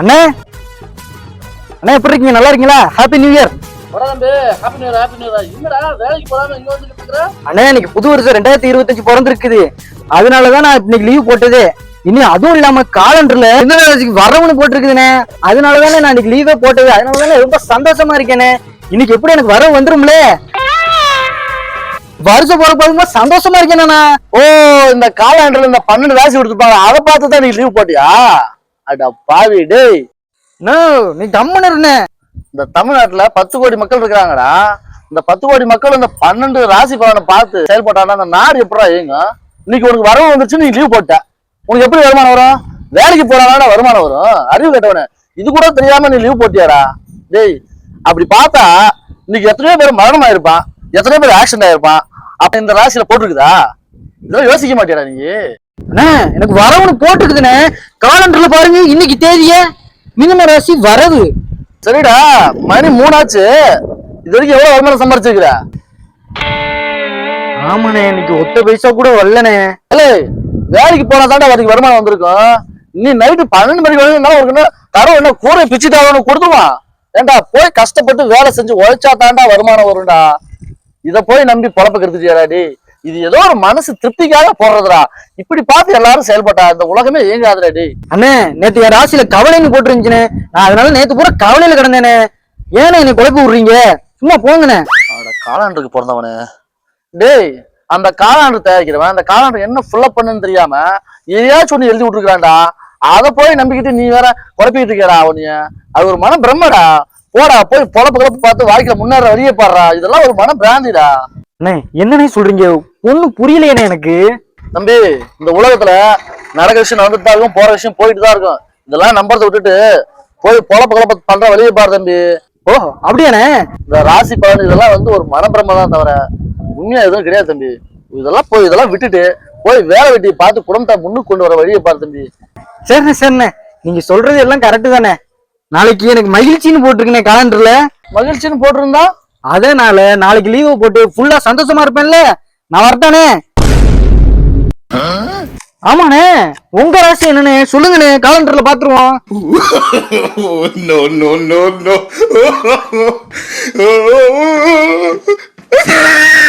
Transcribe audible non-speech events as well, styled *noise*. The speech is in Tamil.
அண்ணே? அண்ணா எப்படி இருக்கீங்க? நல்லா இருக்கீங்களா? ஹாப்பி நியூ இயர் அண்ணே இன்னைக்கு புது வருஷம் ரெண்டாயிரத்தி இருபத்தஞ்சு பிறந்திருக்குது. அதனாலதான் நான் இன்னைக்கு லீவ் போட்டது. இன்னும் அதுவும் இல்லாம காலண்டர்ல என்ன வரவுன்னு போட்டிருக்குதுண்ணே. அதனாலதானே நான் இன்னைக்கு லீவே போட்டது. அதனாலதானே ரொம்ப சந்தோஷமா இருக்கேனே இன்னைக்கு எப்படி எனக்கு வரவு வந்துரும்ல? வருஷம் போற போகும்போது சந்தோஷமா இருக்கேண்ணா ஓ இந்த காலாண்டர்ல இந்த பன்னெண்டு ராசி கொடுத்துருப்பாங்க. அதை பார்த்து தான் நீ லீவ் போட்டியா? அட பாவி டேய். நோ நீ கம்மன் இருண்ணே இந்த தமிழ்நாட்டுல பத்து கோடி மக்கள் இருக்கிறாங்கடா. இந்த பத்து கோடி மக்கள் இந்த பன்னெண்டு ராசி பலனை பார்த்து செயல்பட்டாங்கன்னா அந்த நாடு எப்படா இயங்கும்? இன்னைக்கு உனக்கு வரவு வந்துச்சு நீ லீவ் போட்ட. உனக்கு எப்படி வருமானம் வரும்? வேலைக்கு போனாலும் வருமானம் வரும். அறிவு கேட்டவனே. இது கூட தெரியாம நீ லீவ் போட்டியாடா? டேய் அப்படி பார்த்தா இன்னைக்கு எத்தனையோ பேர் மரணம் ஆயிருப்பான் எத்தனையோ பேர் ஆக்சிடென்ட் ஆயிருப்பான். அப்ப இந்த ராசியில போட்டிருக்குதா? இதெல்லாம் யோசிக்க மாட்டியாடா நீ? அண்ணே எனக்கு வரவுன்னு போட்டுருக்குதுண்ணே. காலண்டர்ல பாருங்க இன்னைக்கு தேதிய மினிம ராசி வரவு சரிடா மணி மூணாச்சு. இது வரைக்கும் எவ்வளவு வருமானம் சம்பாரிச்சிருக்கிற? ஆமாண்ணே இன்னைக்கு ஒத்த பைசா கூட வரலண்ணே. ஏலே வேலைக்கு போனா தாண்டா அதுக்கு வருமானம் வந்திருக்கும். நீ நைட்டு பன்னெண்டு மணிக்கு வரைக்கும் ஒரு தரம் என்ன கூரை பிச்சுட்டாவனு கொடுத்துருவான் ஏண்டா போய் கஷ்டப்பட்டு வேலை செஞ்சு உழைச்சா தாண்டா வருமானம் வரும்டா. இத போய் நம்பி பொழப்ப கெடுத்துட்டியாடா டேய். இது ஏதோ ஒரு மனசு திருப்திக்காக போடுறதுடா. இப்படி பார்த்து எல்லாரும் செயல்பட்டா இந்த உலகமே இயங்காதுடா டேய். அண்ணே நேத்து என் ராசியில கவலைன்னு போட்டுருந்துச்சுண்ணே. நான் அதனால நேத்து பூரா கவலையில கிடந்தேனே ஏண்ணே என்னை குழப்பி விடுறீங்க? சும்மா போங்கண்ணே. காலாண்டுக்கு பிறந்தவனு. டேய் அந்த காலாண்டு தயாரிக்கிறவன் அந்த காலாண்டு என்ன ஃபுல்லப் பண்ணுன்னு தெரியாம எதையாச்சும் ஒண்ணு எழுதி விட்டுருக்கான்டா அதை போய் நம்பிக்கிட்டு நீ வேற குழப்பிக்கிட்டு இருக்கியடா அவனைய. அது ஒரு மன பிரம்மடா. போடா போய் பொழப்பு கிளப்பு பார்த்து வாழ்க்கையில முன்னேற வழியே பாடுறா. இதெல்லாம் ஒரு மன பிராந்திடா. அண்ணே என்னண்ணே சொல்றீங்க? ஒண்ணும் புரியலையேண்ணே எனக்கு. தம்பி இந்த உலகத்துல நடக்கிற விஷயம் நடந்துட்டு தான் இருக்கும் போற விஷயம் போயிட்டு தான் இருக்கும். இதெல்லாம் நம்புறதை விட்டுட்டு போய் பொழப்பு கிளப்பு பண்ற வழியே பாரு தம்பி. ஓ அப்படியாண்ணே? இந்த ராசி பலன் இதெல்லாம் வந்து ஒரு மனப்பிரம தான் தவிர உண்மையா எதுவும் கிடையாது தம்பி. இதெல்லாம் போய் இதெல்லாம் விட்டுட்டு போய் வேலை வெட்டியை பார்த்து குடும்பத்தை முன்னுக்கு கொண்டு வர வழியை பாரு தம்பி. சரிண்ணே சரிண்ணே. நீங்க சொல்றது எல்லாம் கரெக்டு தானே. நாளைக்கு எனக்கு மகிழ்ச்சின்னு போட்டிருக்கேனே காலண்டர்ல மகிழ்ச்சின்னு போட்டிருந்தா அதனால நாளைக்கு லீவு போட்டு ஃபுல்லா சந்தோஷமா இருப்பேன்ல. நான் வரட்டானே? ஆமாண்ணே. உங்க ராசி என்னண்ணே? சொல்லுங்கண்ணே. காலண்டர்ல பாத்துருவோம். Oh, no, no. *laughs*